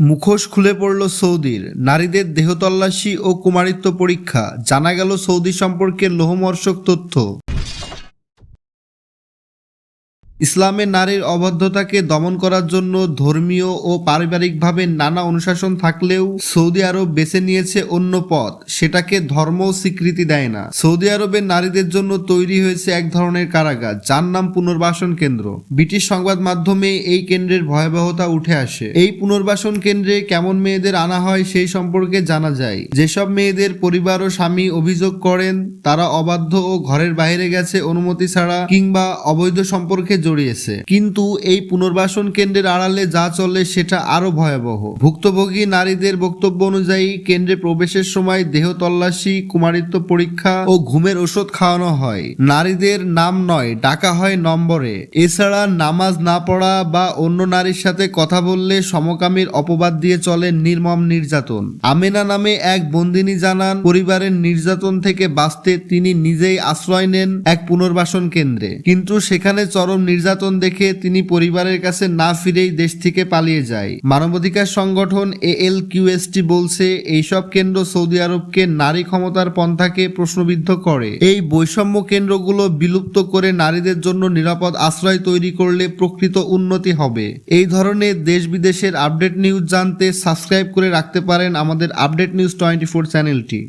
মুখোশ খুলে পড়ল সৌদির। নারীদের দেহতল্লাশি ও কুমারিত্ব পরীক্ষা। জানা গেল সৌদি সম্পর্কে লোহমর্ষক তথ্য। ইসলামে নারীর অবাধ্যতাকে দমন করার জন্য ধর্মীয় ও পারিবারিকভাবে নানা অনুশাসন থাকলেও সৌদি আরব বেছে নিয়েছে অন্য পথ। সেটাকে ধর্ম স্বীকৃতি দেয় না। সৌদি আরবের নারীদের জন্য তৈরি হয়েছে এক ধরনের কারাগার, যার নাম পুনর্বাসন কেন্দ্র। ব্রিটিশ সংবাদ মাধ্যমে এই কেন্দ্রের ভয়াবহতা উঠে আসে। এই পুনর্বাসন কেন্দ্রে কেমন মেয়েদের আনা হয় সেই সম্পর্কে জানা যায়। যেসব মেয়েদের পরিবার ও স্বামী অভিযোগ করেন, তারা অবাধ্য ও ঘরের বাইরে গেছে অনুমতি ছাড়া কিংবা অবৈধ সম্পর্কে জড়িয়েছে। কিন্তু এই পুনর্বাসন কেন্দ্রের আড়ালে যা চলে সেটা আরও ভয়াবহ। ভুক্তভোগী নারীদের বক্তব্য অনুযায়ী কেন্দ্রে প্রবেশের সময় দেহ তল্লাশি, কুমারিত্ব পরীক্ষা ও ঘুমের ওষুধ খাওয়ানো হয়। নারীদের নাম নয়, ডাকা হয় নম্বরে। এছাড়া নামাজ না পড়া বা অন্য নারীর সাথে কথা বললে সমকামীর অপবাদ দিয়ে চলে নির্মম নির্যাতন। আমেনা নামে এক বন্দিনী জানান, পরিবারের নির্যাতন থেকে বাঁচতে তিনি নিজেই আশ্রয় নেন এক পুনর্বাসন কেন্দ্রে। কিন্তু সেখানে চরম নির্যাতন দেখে তিনি পরিবারের কাছে না ফিরেই দেশ থেকে পালিয়ে যায়। মানবাধিকার সংগঠন এএল কিউএসটি বলছে, এইসব কেন্দ্র সৌদি আরবকে নারী ক্ষমতার পন্থাকে প্রশ্নবিদ্ধ করে। এই বৈষম্য কেন্দ্রগুলো বিলুপ্ত করে নারীদের জন্য নিরাপদ আশ্রয় তৈরি করলে প্রকৃত উন্নতি হবে। এই ধরনের দেশ বিদেশের আপডেট নিউজ জানতে সাবস্ক্রাইব করে রাখতে পারেন আমাদের আপডেট নিউজ টোয়েন্টি ফোর চ্যানেলটি।